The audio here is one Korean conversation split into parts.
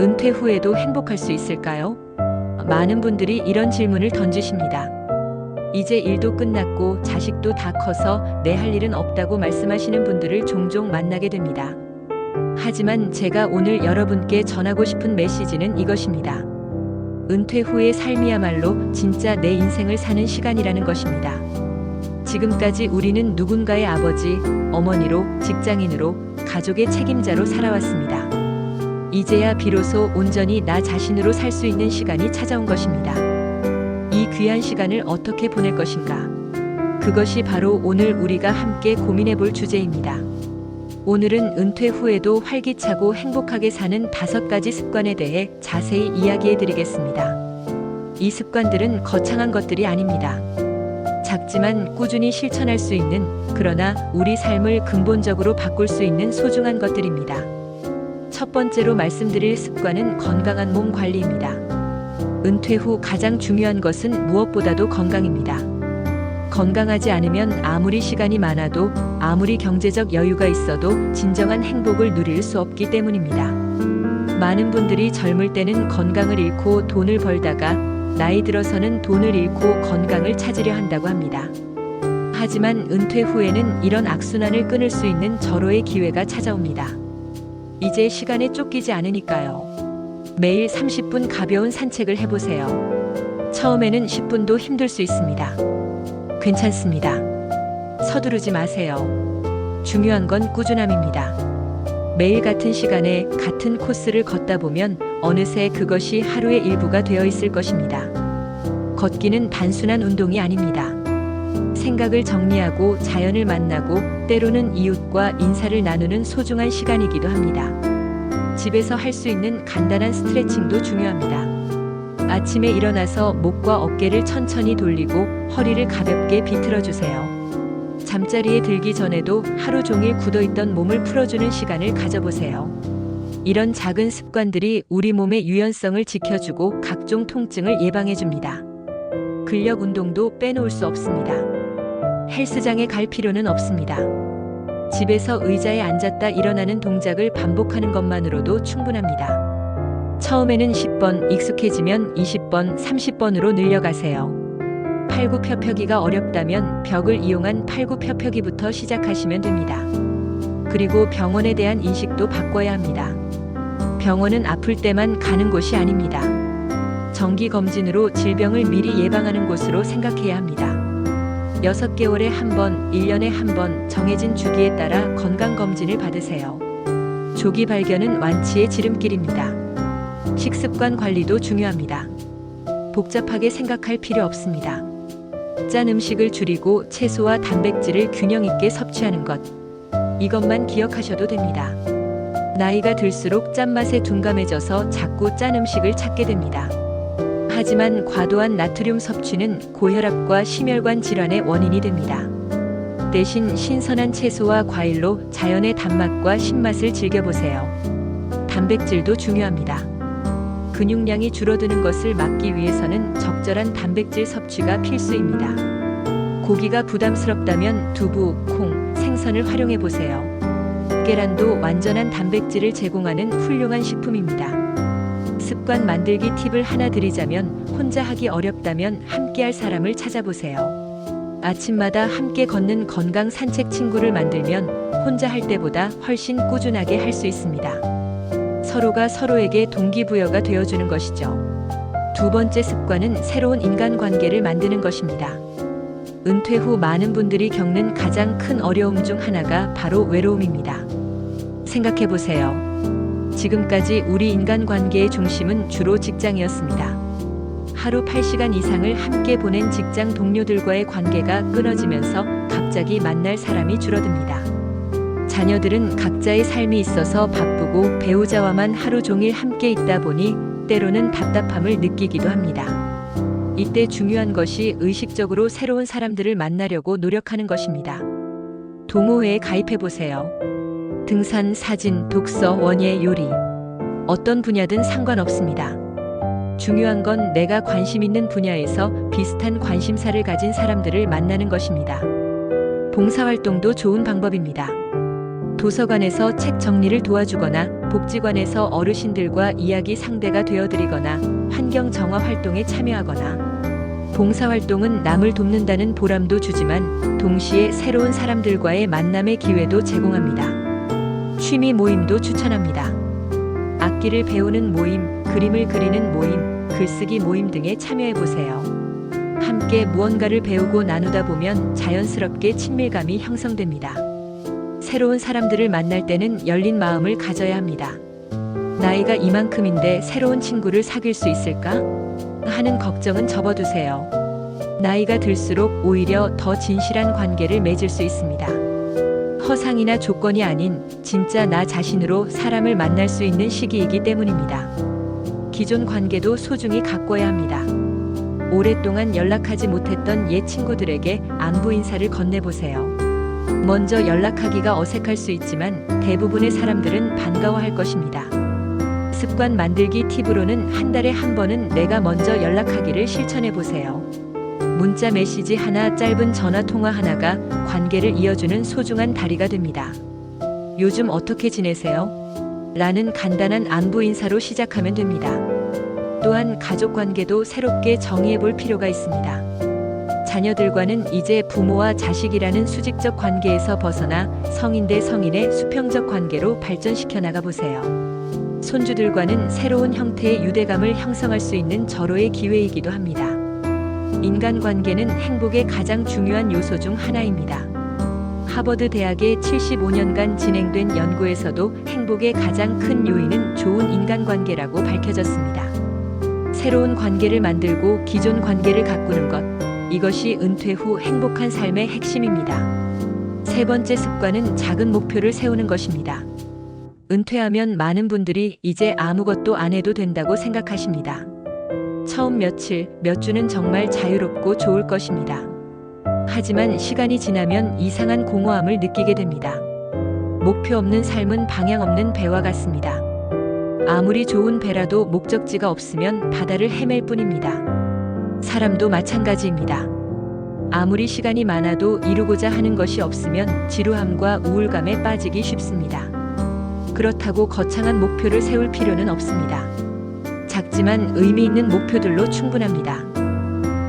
은퇴 후에도 행복할 수 있을까요? 많은 분들이 이런 질문을 던지십니다. 이제 일도 끝났고 자식도 다 커서 내 할 일은 없다고 말씀하시는 분들을 종종 만나게 됩니다. 하지만 제가 오늘 여러분께 전하고 싶은 메시지는 이것입니다. 은퇴 후의 삶이야말로 진짜 내 인생을 사는 시간이라는 것입니다. 지금까지 우리는 누군가의 아버지, 어머니로, 직장인으로, 가족의 책임자로 살아왔습니다. 이제야 비로소 온전히 나 자신으로 살 수 있는 시간이 찾아온 것입니다. 이 귀한 시간을 어떻게 보낼 것인가? 그것이 바로 오늘 우리가 함께 고민해 볼 주제입니다. 오늘은 은퇴 후에도 활기차고 행복하게 사는 다섯 가지 습관에 대해 자세히 이야기해 드리겠습니다. 이 습관들은 거창한 것들이 아닙니다. 작지만 꾸준히 실천할 수 있는 그러나 우리 삶을 근본적으로 바꿀 수 있는 소중한 것들입니다. 첫 번째로 말씀드릴 습관은 건강한 몸 관리입니다. 은퇴 후 가장 중요한 것은 무엇보다도 건강입니다. 건강하지 않으면 아무리 시간이 많아도 아무리 경제적 여유가 있어도 진정한 행복을 누릴 수 없기 때문입니다. 많은 분들이 젊을 때는 건강을 잃고 돈을 벌다가 나이 들어서는 돈을 잃고 건강을 찾으려 한다고 합니다. 하지만 은퇴 후에는 이런 악순환을 끊을 수 있는 절호의 기회가 찾아옵니다. 이제 시간에 쫓기지 않으니까요. 매일 30분 가벼운 산책을 해보세요. 처음에는 10분도 힘들 수 있습니다. 괜찮습니다. 서두르지 마세요. 중요한 건 꾸준함입니다. 매일 같은 시간에 같은 코스를 걷다 보면 어느새 그것이 하루의 일부가 되어 있을 것입니다. 걷기는 단순한 운동이 아닙니다. 생각을 정리하고 자연을 만나고 때로는 이웃과 인사를 나누는 소중한 시간이기도 합니다. 집에서 할 수 있는 간단한 스트레칭도 중요합니다. 아침에 일어나서 목과 어깨를 천천히 돌리고 허리를 가볍게 비틀어 주세요. 잠자리에 들기 전에도 하루 종일 굳어있던 몸을 풀어주는 시간을 가져보세요. 이런 작은 습관들이 우리 몸의 유연성을 지켜주고 각종 통증을 예방해줍니다. 근력 운동도 빼놓을 수 없습니다. 헬스장에 갈 필요는 없습니다. 집에서 의자에 앉았다 일어나는 동작을 반복하는 것만으로도 충분합니다. 처음에는 10번, 익숙해지면 20번, 30번으로 늘려가세요. 팔굽혀펴기가 어렵다면 벽을 이용한 팔굽혀펴기부터 시작하시면 됩니다. 그리고 병원에 대한 인식도 바꿔야 합니다. 병원은 아플 때만 가는 곳이 아닙니다. 정기 검진으로 질병을 미리 예방하는 곳으로 생각해야 합니다. 6개월에 한 번, 1년에 한 번 정해진 주기에 따라 건강검진을 받으세요. 조기 발견은 완치의 지름길입니다. 식습관 관리도 중요합니다. 복잡하게 생각할 필요 없습니다. 짠 음식을 줄이고 채소와 단백질을 균형 있게 섭취하는 것. 이것만 기억하셔도 됩니다. 나이가 들수록 짠맛에 둔감해져서 자꾸 짠 음식을 찾게 됩니다. 하지만 과도한 나트륨 섭취는 고혈압과 심혈관 질환의 원인이 됩니다. 대신 신선한 채소와 과일로 자연의 단맛과 신맛을 즐겨보세요. 단백질도 중요합니다. 근육량이 줄어드는 것을 막기 위해서는 적절한 단백질 섭취가 필수입니다. 고기가 부담스럽다면 두부, 콩, 생선을 활용해 보세요. 계란도 완전한 단백질을 제공하는 훌륭한 식품입니다. 습관 만들기 팁을 하나 드리자면 혼자 하기 어렵다면 함께할 사람을 찾아보세요. 아침마다 함께 걷는 건강 산책 친구를 만들면 혼자 할 때보다 훨씬 꾸준하게 할 수 있습니다. 서로가 서로에게 동기부여가 되어주는 것이죠. 두 번째 습관은 새로운 인간관계를 만드는 것입니다. 은퇴 후 많은 분들이 겪는 가장 큰 어려움 중 하나가 바로 외로움입니다. 생각해 보세요. 지금까지 우리 인간관계의 중심은 주로 직장이었습니다. 하루 8시간 이상을 함께 보낸 직장 동료들과의 관계가 끊어지면서 갑자기 만날 사람이 줄어듭니다. 자녀들은 각자의 삶이 있어서 바쁘고 배우자와만 하루 종일 함께 있다 보니 때로는 답답함을 느끼기도 합니다. 이때 중요한 것이 의식적으로 새로운 사람들을 만나려고 노력하는 것입니다. 동호회에 가입해 보세요. 등산, 사진, 독서, 원예, 요리. 어떤 분야든 상관없습니다. 중요한 건 내가 관심 있는 분야에서 비슷한 관심사를 가진 사람들을 만나는 것입니다. 봉사활동도 좋은 방법입니다. 도서관에서 책 정리를 도와주거나 복지관에서 어르신들과 이야기 상대가 되어드리거나 환경 정화 활동에 참여하거나 봉사활동은 남을 돕는다는 보람도 주지만 동시에 새로운 사람들과의 만남의 기회도 제공합니다. 취미 모임도 추천합니다. 악기를 배우는 모임, 그림을 그리는 모임, 글쓰기 모임 등에 참여해 보세요. 함께 무언가를 배우고 나누다 보면 자연스럽게 친밀감이 형성됩니다. 새로운 사람들을 만날 때는 열린 마음을 가져야 합니다. 나이가 이만큼인데 새로운 친구를 사귈 수 있을까? 하는 걱정은 접어두세요. 나이가 들수록 오히려 더 진실한 관계를 맺을 수 있습니다. 허상이나 조건이 아닌 진짜 나 자신으로 사람을 만날 수 있는 시기이기 때문입니다. 기존 관계도 소중히 가꿔야 합니다. 오랫동안 연락하지 못했던 옛 친구들에게 안부 인사를 건네보세요. 먼저 연락하기가 어색할 수 있지만 대부분의 사람들은 반가워할 것입니다. 습관 만들기 팁으로는 한 달에 한 번은 내가 먼저 연락하기를 실천해 보세요. 문자 메시지 하나, 짧은 전화 통화 하나가 관계를 이어주는 소중한 다리가 됩니다. 요즘 어떻게 지내세요? 라는 간단한 안부 인사로 시작하면 됩니다. 또한 가족 관계도 새롭게 정의해 볼 필요가 있습니다. 자녀들과는 이제 부모와 자식이라는 수직적 관계에서 벗어나 성인 대 성인의 수평적 관계로 발전시켜 나가 보세요. 손주들과는 새로운 형태의 유대감을 형성할 수 있는 절호의 기회이기도 합니다. 인간관계는 행복의 가장 중요한 요소 중 하나입니다. 하버드 대학의 75년간 진행된 연구에서도 행복의 가장 큰 요인은 좋은 인간관계라고 밝혀졌습니다. 새로운 관계를 만들고 기존 관계를 가꾸는 것, 이것이 은퇴 후 행복한 삶의 핵심입니다. 세 번째 습관은 작은 목표를 세우는 것입니다. 은퇴하면 많은 분들이 이제 아무것도 안 해도 된다고 생각하십니다. 처음 며칠, 몇 주는 정말 자유롭고 좋을 것입니다. 하지만 시간이 지나면 이상한 공허함을 느끼게 됩니다. 목표 없는 삶은 방향 없는 배와 같습니다. 아무리 좋은 배라도 목적지가 없으면 바다를 헤맬 뿐입니다. 사람도 마찬가지입니다. 아무리 시간이 많아도 이루고자 하는 것이 없으면 지루함과 우울감에 빠지기 쉽습니다. 그렇다고 거창한 목표를 세울 필요는 없습니다. 작지만 의미 있는 목표들로 충분합니다.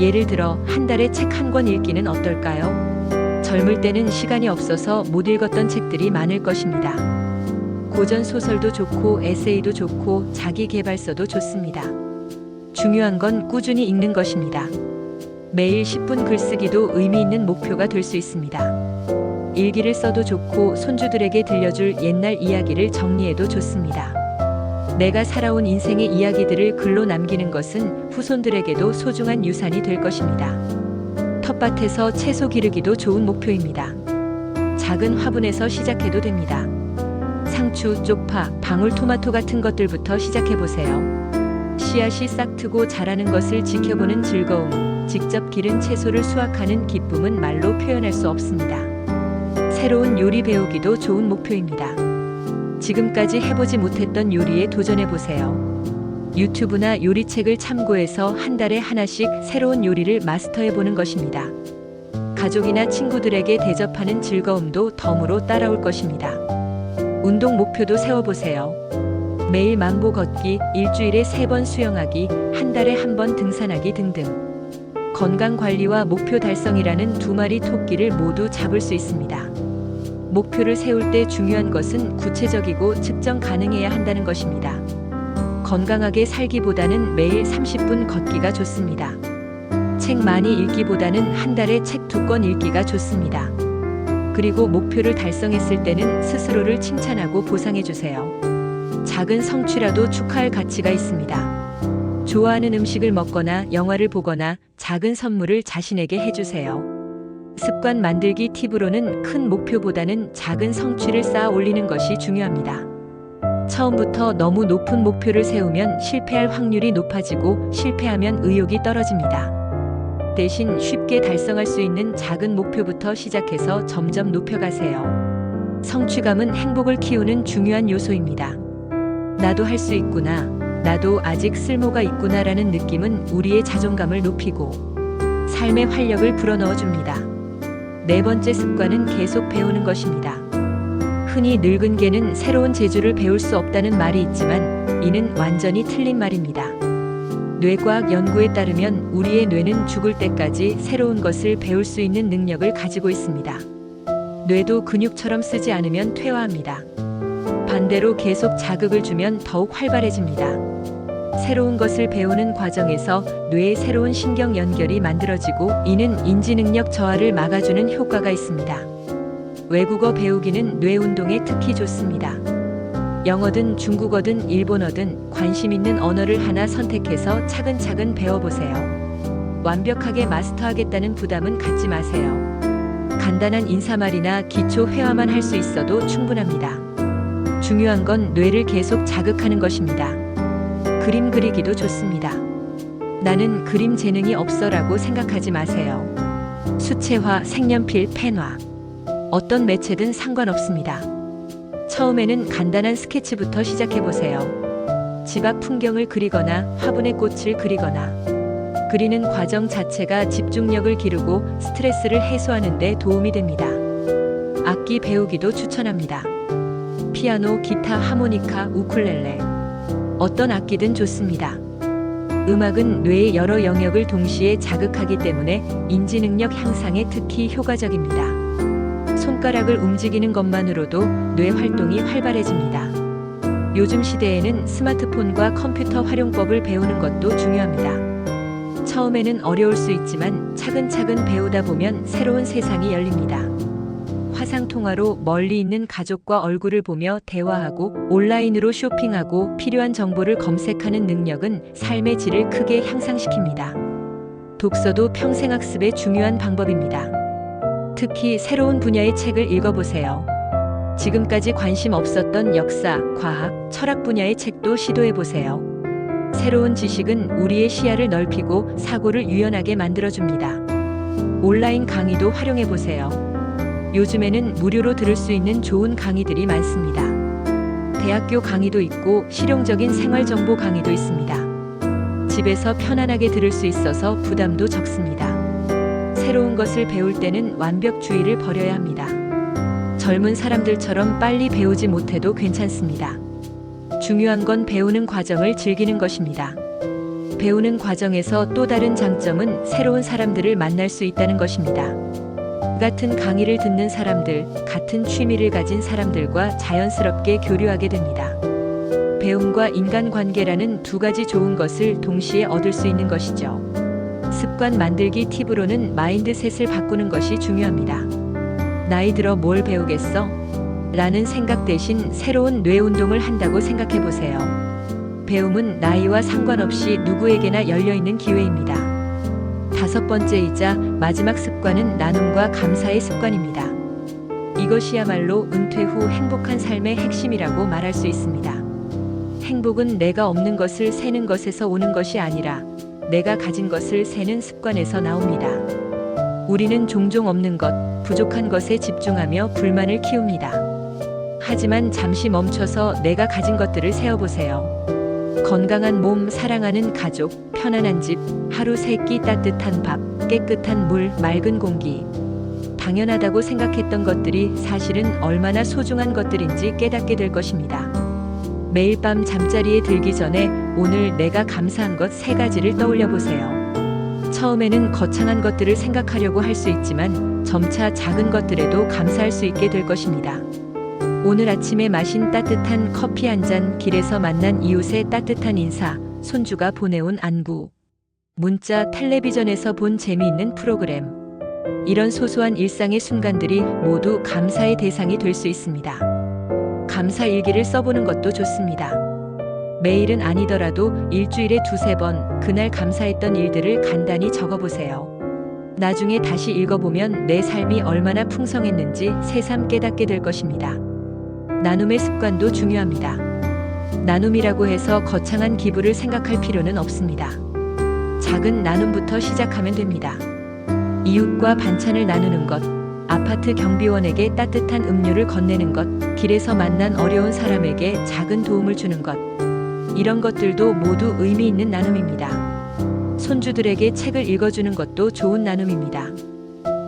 예를 들어 한 달에 책 한 권 읽기는 어떨까요? 젊을 때는 시간이 없어서 못 읽었던 책들이 많을 것입니다. 고전 소설도 좋고 에세이도 좋고 자기 개발서도 좋습니다. 중요한 건 꾸준히 읽는 것입니다. 매일 10분 글쓰기도 의미 있는 목표가 될 수 있습니다. 일기를 써도 좋고 손주들에게 들려줄 옛날 이야기를 정리해도 좋습니다. 내가 살아온 인생의 이야기들을 글로 남기는 것은 후손들에게도 소중한 유산이 될 것입니다. 텃밭에서 채소 기르기도 좋은 목표입니다. 작은 화분에서 시작해도 됩니다. 상추, 쪽파, 방울토마토 같은 것들부터 시작해 보세요. 씨앗이 싹트고 자라는 것을 지켜보는 즐거움, 직접 기른 채소를 수확하는 기쁨은 말로 표현할 수 없습니다. 새로운 요리 배우기도 좋은 목표입니다. 지금까지 해보지 못했던 요리에 도전해 보세요. 유튜브나 요리책을 참고해서 한 달에 하나씩 새로운 요리를 마스터해 보는 것입니다. 가족이나 친구들에게 대접하는 즐거움도 덤으로 따라올 것입니다. 운동 목표도 세워보세요. 매일 만보 걷기, 일주일에 세 번 수영하기, 한 달에 한 번 등산하기 등등. 건강 관리와 목표 달성이라는 두 마리 토끼를 모두 잡을 수 있습니다. 목표를 세울 때 중요한 것은 구체적이고 측정 가능해야 한다는 것입니다. 건강하게 살기보다는 매일 30분 걷기가 좋습니다. 책 많이 읽기보다는 한 달에 책 두 권 읽기가 좋습니다. 그리고 목표를 달성했을 때는 스스로를 칭찬하고 보상해 주세요. 작은 성취라도 축하할 가치가 있습니다. 좋아하는 음식을 먹거나 영화를 보거나 작은 선물을 자신에게 해주세요. 습관 만들기 팁으로는 큰 목표보다는 작은 성취를 쌓아 올리는 것이 중요합니다. 처음부터 너무 높은 목표를 세우면 실패할 확률이 높아지고 실패하면 의욕이 떨어집니다. 대신 쉽게 달성할 수 있는 작은 목표부터 시작해서 점점 높여가세요. 성취감은 행복을 키우는 중요한 요소입니다. 나도 할 수 있구나. 나도 아직 쓸모가 있구나라는 느낌은 우리의 자존감을 높이고 삶의 활력을 불어넣어 줍니다. 네 번째 습관은 계속 배우는 것입니다. 흔히 늙은 개는 새로운 재주를 배울 수 없다는 말이 있지만 이는 완전히 틀린 말입니다. 뇌과학 연구에 따르면 우리의 뇌는 죽을 때까지 새로운 것을 배울 수 있는 능력을 가지고 있습니다. 뇌도 근육처럼 쓰지 않으면 퇴화합니다. 반대로 계속 자극을 주면 더욱 활발해집니다. 새로운 것을 배우는 과정에서 뇌에 새로운 신경 연결이 만들어지고 이는 인지 능력 저하를 막아주는 효과가 있습니다. 외국어 배우기는 뇌 운동에 특히 좋습니다. 영어든 중국어든 일본어든 관심 있는 언어를 하나 선택해서 차근차근 배워보세요. 완벽하게 마스터하겠다는 부담은 갖지 마세요. 간단한 인사말이나 기초 회화만 할 수 있어도 충분합니다. 중요한 건 뇌를 계속 자극하는 것입니다. 그림 그리기도 좋습니다. 나는 그림 재능이 없어라고 생각하지 마세요. 수채화, 색연필, 펜화. 어떤 매체든 상관없습니다. 처음에는 간단한 스케치부터 시작해 보세요. 집 앞 풍경을 그리거나 화분의 꽃을 그리거나 그리는 과정 자체가 집중력을 기르고 스트레스를 해소하는 데 도움이 됩니다. 악기 배우기도 추천합니다. 피아노, 기타, 하모니카, 우쿨렐레. 어떤 악기든 좋습니다. 음악은 뇌의 여러 영역을 동시에 자극하기 때문에 인지 능력 향상에 특히 효과적입니다. 손가락을 움직이는 것만으로도 뇌 활동이 활발해집니다. 요즘 시대에는 스마트폰과 컴퓨터 활용법을 배우는 것도 중요합니다. 처음에는 어려울 수 있지만 차근차근 배우다 보면 새로운 세상이 열립니다. 화상통화로 멀리 있는 가족과 얼굴을 보며 대화하고 온라인으로 쇼핑하고 필요한 정보를 검색하는 능력은 삶의 질을 크게 향상시킵니다. 독서도 평생학습의 중요한 방법입니다. 특히 새로운 분야의 책을 읽어보세요. 지금까지 관심 없었던 역사, 과학, 철학 분야의 책도 시도해보세요. 새로운 지식은 우리의 시야를 넓히고 사고를 유연하게 만들어줍니다. 온라인 강의도 활용해보세요. 요즘에는 무료로 들을 수 있는 좋은 강의들이 많습니다. 대학교 강의도 있고 실용적인 생활정보 강의도 있습니다. 집에서 편안하게 들을 수 있어서 부담도 적습니다. 새로운 것을 배울 때는 완벽주의를 버려야 합니다. 젊은 사람들처럼 빨리 배우지 못해도 괜찮습니다. 중요한 건 배우는 과정을 즐기는 것입니다. 배우는 과정에서 또 다른 장점은 새로운 사람들을 만날 수 있다는 것입니다. 같은 강의를 듣는 사람들, 같은 취미를 가진 사람들과 자연스럽게 교류하게 됩니다. 배움과 인간관계라는 두 가지 좋은 것을 동시에 얻을 수 있는 것이죠. 습관 만들기 팁으로는 마인드셋을 바꾸는 것이 중요합니다. 나이 들어 뭘 배우겠어? 라는 생각 대신 새로운 뇌 운동을 한다고 생각해 보세요. 배움은 나이와 상관없이 누구에게나 열려 있는 기회입니다. 다섯 번째이자 마지막 습관은 나눔과 감사의 습관입니다. 이것이야말로 은퇴 후 행복한 삶의 핵심이라고 말할 수 있습니다. 행복은 내가 없는 것을 세는 것에서 오는 것이 아니라 내가 가진 것을 세는 습관에서 나옵니다. 우리는 종종 없는 것, 부족한 것에 집중하며 불만을 키웁니다. 하지만 잠시 멈춰서 내가 가진 것들을 세어보세요. 건강한 몸, 사랑하는 가족, 편안한 집, 하루 세 끼 따뜻한 밥, 깨끗한 물, 맑은 공기. 당연하다고 생각했던 것들이 사실은 얼마나 소중한 것들인지 깨닫게 될 것입니다. 매일 밤 잠자리에 들기 전에 오늘 내가 감사한 것 세 가지를 떠올려 보세요. 처음에는 거창한 것들을 생각하려고 할 수 있지만 점차 작은 것들에도 감사할 수 있게 될 것입니다. 오늘 아침에 마신 따뜻한 커피 한 잔, 길에서 만난 이웃의 따뜻한 인사, 손주가 보내온 안부. 문자, 텔레비전에서 본 재미있는 프로그램. 이런 소소한 일상의 순간들이 모두 감사의 대상이 될 수 있습니다. 감사 일기를 써보는 것도 좋습니다. 매일은 아니더라도 일주일에 두세 번 그날 감사했던 일들을 간단히 적어보세요. 나중에 다시 읽어보면 내 삶이 얼마나 풍성했는지 새삼 깨닫게 될 것입니다. 나눔의 습관도 중요합니다. 나눔이라고 해서 거창한 기부를 생각할 필요는 없습니다. 작은 나눔부터 시작하면 됩니다. 이웃과 반찬을 나누는 것, 아파트 경비원에게 따뜻한 음료를 건네는 것, 길에서 만난 어려운 사람에게 작은 도움을 주는 것. 이런 것들도 모두 의미 있는 나눔입니다. 손주들에게 책을 읽어주는 것도 좋은 나눔입니다.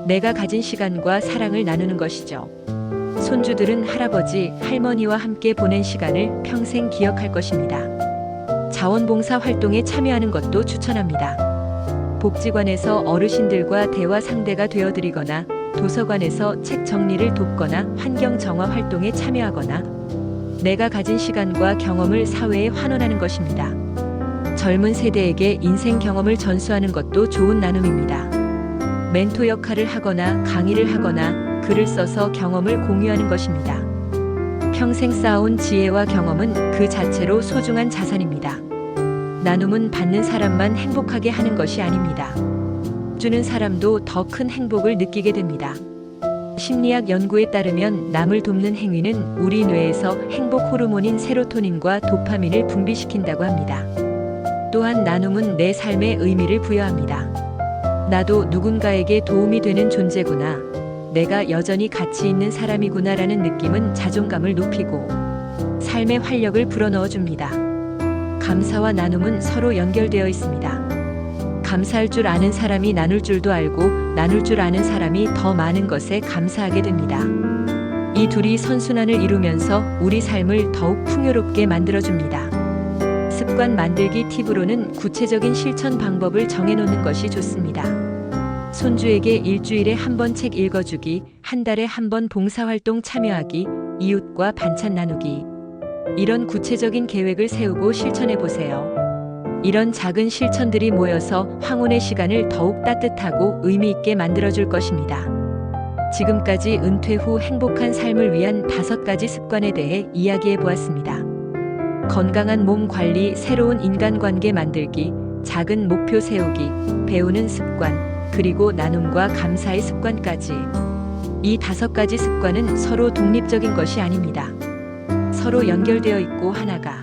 내가 가진 시간과 사랑을 나누는 것이죠. 손주들은 할아버지, 할머니와 함께 보낸 시간을 평생 기억할 것입니다. 자원봉사 활동에 참여하는 것도 추천합니다. 복지관에서 어르신들과 대화 상대가 되어드리거나 도서관에서 책 정리를 돕거나 환경 정화 활동에 참여하거나 내가 가진 시간과 경험을 사회에 환원하는 것입니다. 젊은 세대에게 인생 경험을 전수하는 것도 좋은 나눔입니다. 멘토 역할을 하거나 강의를 하거나 글을 써서 경험을 공유하는 것입니다. 평생 쌓아온 지혜와 경험은 그 자체로 소중한 자산입니다. 나눔은 받는 사람만 행복하게 하는 것이 아닙니다. 주는 사람도 더 큰 행복을 느끼게 됩니다. 심리학 연구에 따르면 남을 돕는 행위는 우리 뇌에서 행복 호르몬인 세로토닌과 도파민을 분비시킨다고 합니다. 또한 나눔은 내 삶에 의미를 부여합니다. 나도 누군가에게 도움이 되는 존재구나. 내가 여전히 가치 있는 사람이구나라는 느낌은 자존감을 높이고 삶의 활력을 불어넣어 줍니다. 감사와 나눔은 서로 연결되어 있습니다. 감사할 줄 아는 사람이 나눌 줄도 알고 나눌 줄 아는 사람이 더 많은 것에 감사하게 됩니다. 이 둘이 선순환을 이루면서 우리 삶을 더욱 풍요롭게 만들어줍니다. 습관 만들기 팁으로는 구체적인 실천 방법을 정해놓는 것이 좋습니다. 손주에게 일주일에 한 번 책 읽어주기, 한 달에 한 번 봉사활동 참여하기, 이웃과 반찬 나누기. 이런 구체적인 계획을 세우고 실천해 보세요. 이런 작은 실천들이 모여서 황혼의 시간을 더욱 따뜻하고 의미 있게 만들어줄 것입니다. 지금까지 은퇴 후 행복한 삶을 위한 다섯 가지 습관에 대해 이야기해 보았습니다. 건강한 몸 관리, 새로운 인간관계 만들기, 작은 목표 세우기, 배우는 습관, 그리고 나눔과 감사의 습관까지. 이 다섯 가지 습관은 서로 독립적인 것이 아닙니다. 서로 연결되어 있고 하나가